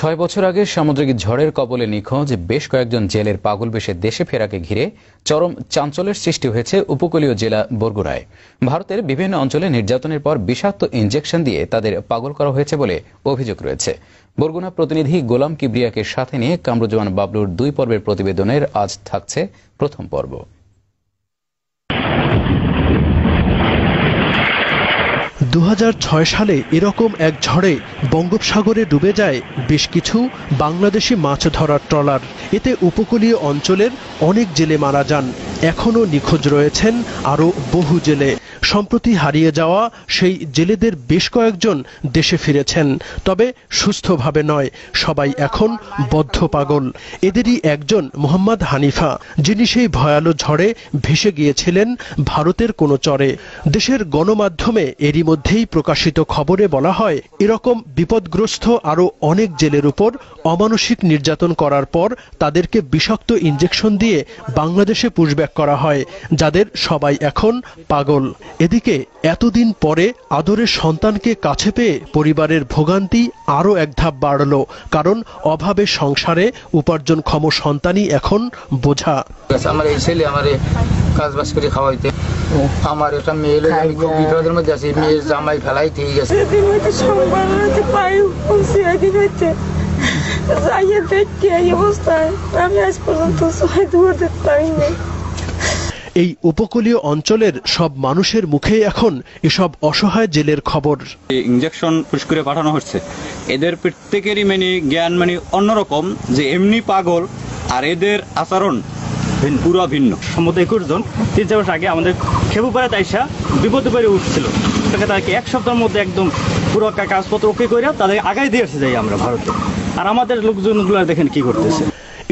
ছয় বছর আগে সামুদ্রিক ঝড়ের কবলে নিখোঁজ বেশ কয়েকজন জেলের পাগল বেশে দেশে ফেরাকে ঘিরে চরম চাঞ্চল্যের সৃষ্টি হয়েছে উপকূলীয় জেলা বরগুড়ায় ভারতের বিভিন্ন অঞ্চলে নির্যাতনের পর বিষাক্ত ইঞ্জেকশন দিয়ে তাদের পাগল করা হয়েছে বলে অভিযোগ রয়েছে। বরগুনা প্রতিনিধি গোলাম কিবরিয়াকে সাথে নিয়ে কামরুজ্জামান বাবলুর দুই পর্বের প্রতিবেদনের আজ থাকছে প্রথম পর্ব। দু হাজার ছয় সালে এরকম এক ঝড়ে বঙ্গোপসাগরে ডুবে যায় বেশ কিছু বাংলাদেশি মাছ ধরার ট্রলার। এতে উপকূলীয় অঞ্চলের অনেক জেলে মারা যান। এখনও নিখোঁজ রয়েছেন আরও বহু জেলে। সম্প্রতি হারিয়ে যাওয়া সেই জেলেদের বেশ কয়েকজন দেশে ফিরেছেন, তবে সুস্থভাবে নয়, সবাই এখন বদ্ধ পাগল। এদেরই একজন মোহাম্মদ হানিফা, যিনি সেই ভয়ালো ঝড়ে ভেসে গিয়েছিলেন ভারতের কোনো চরে। দেশের গণমাধ্যমে এরই মধ্যেই প্রকাশিত খবরে বলা হয়, এরকম বিপদগ্রস্ত আরও অনেক জেলের উপর অমানসিক নির্যাতন করার পর তাদেরকে বিষাক্ত ইঞ্জেকশন দিয়ে বাংলাদেশে পুশব্যাক করা হয় যাদের সবাই এখন পাগল। এদিকে এতদিন পরে আদরের সন্তানকে কাছে পেয়ে পরিবারের ভোগান্তি আরও এক ধাপ বাড়ল কারণ অভাবে সংসারে উপার্জনক্ষম সন্তানই এখন বোঝা। আমার এই ছেলে আমার কাজ বাজ করে খাওয়াইতে। আমার একটা মেয়ে আমি খুব বিপদের মধ্যে আছি মেয়ের জামাই ফেলাই ঠিক আছে যাইয়ে দেখতে এই অবস্থায়। আমি আজ পর্যন্ত ছয় দূর দেখতে পারিনি। এই উপকূলীয় অঞ্চলের সব মানুষের মুখে এখন এসব অসহায় জেলের খবর। ইঞ্জেকশন পুশ পাঠানো হচ্ছে। এদের প্রত্যেকেরই মানে জ্ঞান মানে অন্যরকম যে এমনি পাগল আর এদের আচরণ পুরো ভিন্ন। সম্ভবত একুশ জন, তিন চার বছর আগে আমাদের খেবুপাড়া তাইসা বিপদে পড়ে উঠছিল। তাকে এক সপ্তাহের মধ্যে একদম পুরো কাগজপত্র ওকে করে তাদের আগাই দিয়ে আসতে যাই আমরা ভারতে। আর আমাদের লোকজনগুলো দেখেন কি করতেছে।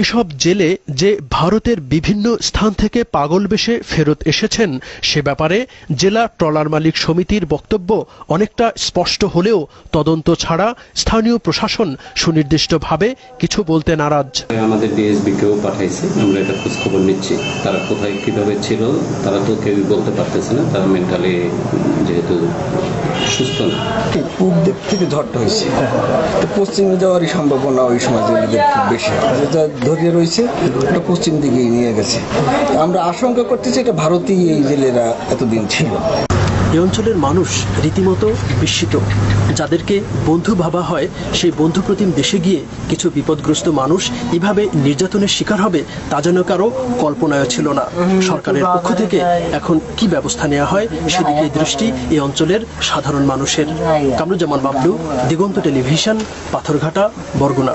এসব জেলে যে ভারতের বিভিন্ন স্থান থেকে পাগল বেশে ফেরত এসেছেন, সে ব্যাপারে জেলা ট্রলার মালিক সমিতির বক্তব্য অনেকটা স্পষ্ট হলেও তদন্ত ছাড়া স্থানীয় প্রশাসন সুনির্দিষ্টভাবে কিছু বলতে নারাজ। আমাদের ডিএসবি কেও পাঠাইছে, আমরা এটা খোঁজ খবর নিচ্ছি। তারা কোথায় কীভাবে ছিল, তারা তো কেউই বলতে পারতেছে না, তারা মেন্টালি যেহেতু না ঠিক দিক থেকে ঝড়টা হয়েছে। তো পশ্চিমে যাওয়ারই সম্ভাবনা ওই সময় খুব বেশি। যেটা ধরিয়ে রয়েছে, ওটা পশ্চিম দিকে নিয়ে গেছে। আমরা আশঙ্কা করতেছি এটা ভারতীয় এই জেলেরা এতদিন ছিল। এই অঞ্চলের মানুষ রীতিমতো বিস্মিত। যাদেরকে বন্ধু ভাবা হয়, সেই বন্ধু প্রতিম দেশে গিয়ে কিছু বিপদগ্রস্ত মানুষ এভাবে নির্যাতনের শিকার হবে, তা যেন কারও কল্পনায় ছিল না। সরকারের পক্ষ থেকে এখন কি ব্যবস্থা নেওয়া হয়, সেদিকে দৃষ্টি এই অঞ্চলের সাধারণ মানুষের। কামরুজ্জামান বাবলু, দিগন্ত টেলিভিশন, পাথরঘাটা, বরগুনা।